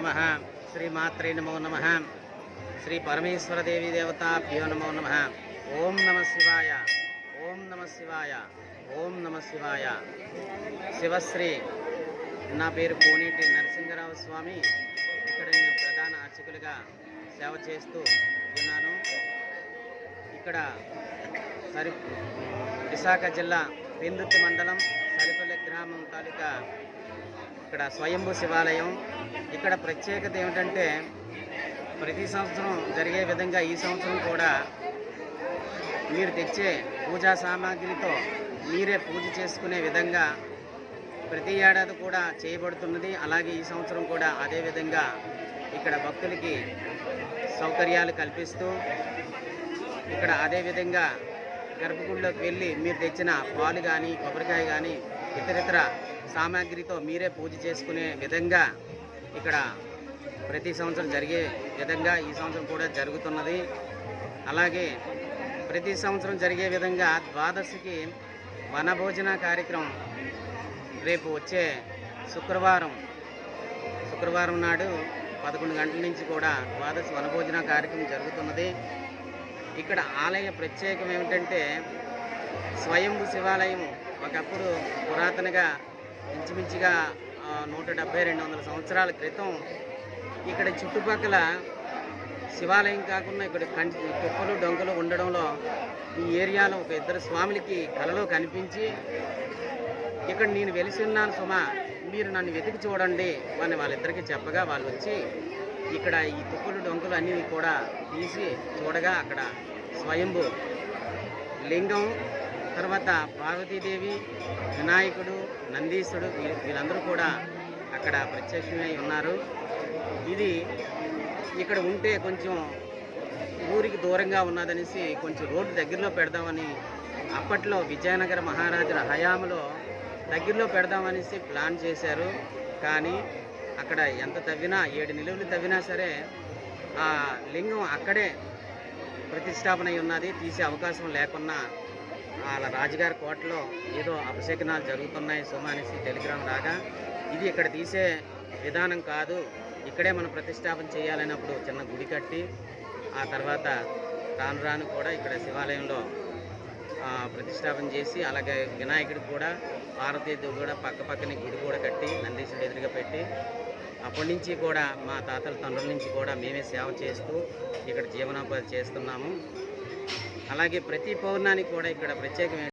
నమ. శ్రీమాత్రే నమో నమ. శ్రీ పరమేశ్వరదేవి దేవతాభ్యో నమో నమ. ఓం నమ శివాయ. ఓం నమ శివాయ. ఓం నమ శివాయ. శివశ్రీ. నా పేరు కోనేటి నరసింహరావు స్వామి. ఇక్కడ నేను ప్రధాన అర్చకులుగా సేవ చేస్తూ ఉన్నాను. ఇక్కడ సరి విశాఖ జిల్లా పెందుర్తి మండలం సరిపల్లి గ్రామం తాలూకా ఇక్కడ స్వయంభూ శివాలయం. ఇక్కడ ప్రత్యేకత ఏమిటంటే ప్రతి సంవత్సరం జరిగే విధంగా ఈ సంవత్సరం కూడా మీరు తెచ్చే పూజా సామాగ్రితో మీరే పూజ చేసుకునే విధంగా ప్రతి ఏడాది కూడా చేయబడుతున్నది. అలాగే ఈ సంవత్సరం కూడా అదే విధంగా ఇక్కడ భక్తులకి సౌకర్యాలు కల్పిస్తూ ఇక్కడ అదే విధంగా గర్భగుడిలోకి వెళ్ళి మీరు తెచ్చిన పాలు కానీ కొబ్బరికాయ కానీ ఇతరితర సామాగ్రితో మీరే పూజ చేసుకునే విధంగా ఇక్కడ ప్రతి సంవత్సరం జరిగే విధంగా ఈ సంవత్సరం కూడా జరుగుతున్నది. అలాగే ప్రతి సంవత్సరం జరిగే విధంగా ద్వాదశికి వనభోజన కార్యక్రమం రేపు వచ్చే శుక్రవారం శుక్రవారం నాడు పదకొండు గంటల నుంచి కూడా ద్వాదశి వనభోజన కార్యక్రమం జరుగుతున్నది. ఇక్కడ ఆలయ ప్రత్యేకం ఏమిటంటే స్వయంభు శివాలయం ఒకప్పుడు పురాతనగా ఇంచుమించుగా నూట డెబ్బై రెండు వందల సంవత్సరాల క్రితం ఇక్కడ చుట్టుపక్కల శివాలయం కాకుండా ఇక్కడ కంటి కుప్పలు డొంకలు ఉండడంలో ఈ ఏరియాలో ఒక ఇద్దరు స్వాములకి కలలో కనిపించి ఇక్కడ నేను వెలిసి ఉన్నాను సుమా మీరు నన్ను వెతికి చూడండి అని వాళ్ళిద్దరికి చెప్పగా వాళ్ళు వచ్చి ఇక్కడ ఈ తుప్పులు డొంకలు అన్నీ కూడా తీసి చూడగా అక్కడ స్వయంభు లింగం తర్వాత పార్వతీదేవి వినాయకుడు నందీశుడు వీళ్ళందరూ కూడా అక్కడ ప్రత్యక్షమై ఉన్నారు. ఇది ఇక్కడ ఉంటే కొంచెం ఊరికి దూరంగా ఉన్నదనేసి కొంచెం రోడ్డు దగ్గరలో పెడదామని అప్పట్లో విజయనగర మహారాజుల హయాంలో దగ్గరలో పెడదామనేసి ప్లాన్ చేశారు. కానీ అక్కడ ఎంత తవ్వినా ఏడు నిలువలు తవ్వినా సరే ఆ లింగం అక్కడే ప్రతిష్టాపన అయి ఉన్నది. తీసే అవకాశం లేకున్నా వాళ్ళ రాజుగారి కోటలో ఏదో అపశకనాలు జరుగుతున్నాయి సుమ అనేసి టెలిగ్రామ్ రాగా ఇది ఇక్కడ తీసే విధానం కాదు ఇక్కడే మనం ప్రతిష్టాపన చేయాలన్నప్పుడు చిన్న గుడి కట్టి ఆ తర్వాత రాను రాను కూడా ఇక్కడ శివాలయంలో ప్రతిష్టాపన చేసి అలాగే వినాయకుడికి కూడా పార్వతీదేవి కూడా పక్క పక్కనే గుడి కూడా కట్టి నందీశుడు ఎదురుగా పెట్టి అప్పటి నుంచి కూడా మా తాతల తండ్రుల నుంచి కూడా మేమే సేవ చేస్తూ ఇక్కడ జీవనోపాధి చేస్తున్నాము. అలాగే ప్రతి పౌర్ణానికి కూడా ఇక్కడ ప్రత్యేకమైన